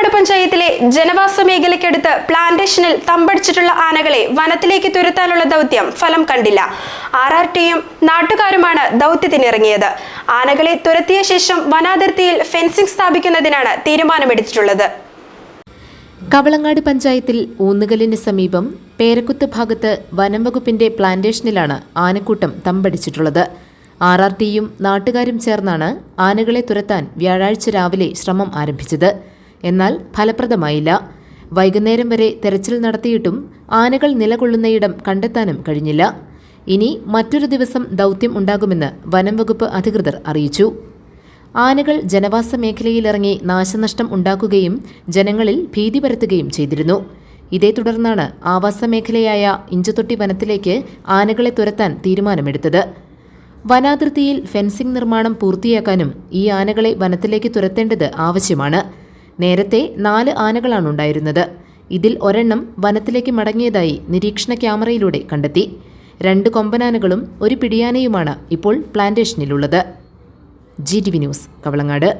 കവളങ്ങാട് പഞ്ചായത്തിലെ ജനവാസ മേഖലയ്ക്കടുത്ത് പ്ലാന്റേഷനിൽ തമ്പടിച്ചിട്ടുള്ള ആനകളെ വനത്തിലേക്ക് തുരത്താനുള്ള ദൗത്യം ഫലം കണ്ടില്ല. ആർ ആർ ടിയും നാട്ടുകാരുമാണ് ദൗത്യത്തിനിറങ്ങിയത്. ആനകളെ തുരത്തിയ ശേഷം വനാതിർത്തിയിൽ ഫെൻസിംഗ് സ്ഥാപിക്കുന്നതിനാണ് തീരുമാനമെടുത്തിട്ടുള്ളത്. കവളങ്ങാട് പഞ്ചായത്തിൽ ഊന്നുകലിന് സമീപം പേരക്കുത്ത് ഭാഗത്ത് വനം വകുപ്പിന്റെ പ്ലാന്റേഷനിലാണ് ആനക്കൂട്ടം തമ്പടിച്ചിട്ടുള്ളത്. ആർ ആർ ടിയും നാട്ടുകാരും ചേർന്നാണ് ആനകളെ തുരത്താൻ വ്യാഴാഴ്ച രാവിലെ ശ്രമം ആരംഭിച്ചത്. എന്നാൽ ഫലപ്രദമായില്ല. വൈകുന്നേരം വരെ തെരച്ചിൽ നടത്തിയിട്ടും ആനകൾ നിലകൊള്ളുന്നയിടം കണ്ടെത്താനും കഴിഞ്ഞില്ല. ഇനി മറ്റൊരു ദിവസം ദൗത്യം ഉണ്ടാകുമെന്ന് വനം വകുപ്പ് അധികൃതർ അറിയിച്ചു. ആനകൾ ജനവാസ മേഖലയിലിറങ്ങി നാശനഷ്ടം ഉണ്ടാക്കുകയും ജനങ്ങളിൽ ഭീതി പരത്തുകയും ചെയ്തിരുന്നു. ഇതേ തുടർന്നാണ് ആവാസ മേഖലയായ ഇഞ്ചുതൊട്ടി വനത്തിലേക്ക് ആനകളെ തുരത്താൻ തീരുമാനമെടുത്തത്. വനാതിർത്തിയിൽ ഫെൻസിംഗ് നിർമ്മാണം പൂർത്തിയാക്കാനും ഈ ആനകളെ വനത്തിലേക്ക് തുരത്തേണ്ടത് ആവശ്യമാണ്. നേരത്തെ നാല് ആനകളാണ് ഉണ്ടായിരുന്നത് ഇതിൽ ഒരെണ്ണം വനത്തിലേക്ക് മടങ്ങിയതായി നിരീക്ഷണ ക്യാമറയിലൂടെ കണ്ടെത്തി. രണ്ട് കൊമ്പനാനകളും ഒരു പിടിയാനയുമാണ് ഇപ്പോൾ പ്ലാന്റേഷനിലുള്ളത്. G T V news Kavalangad.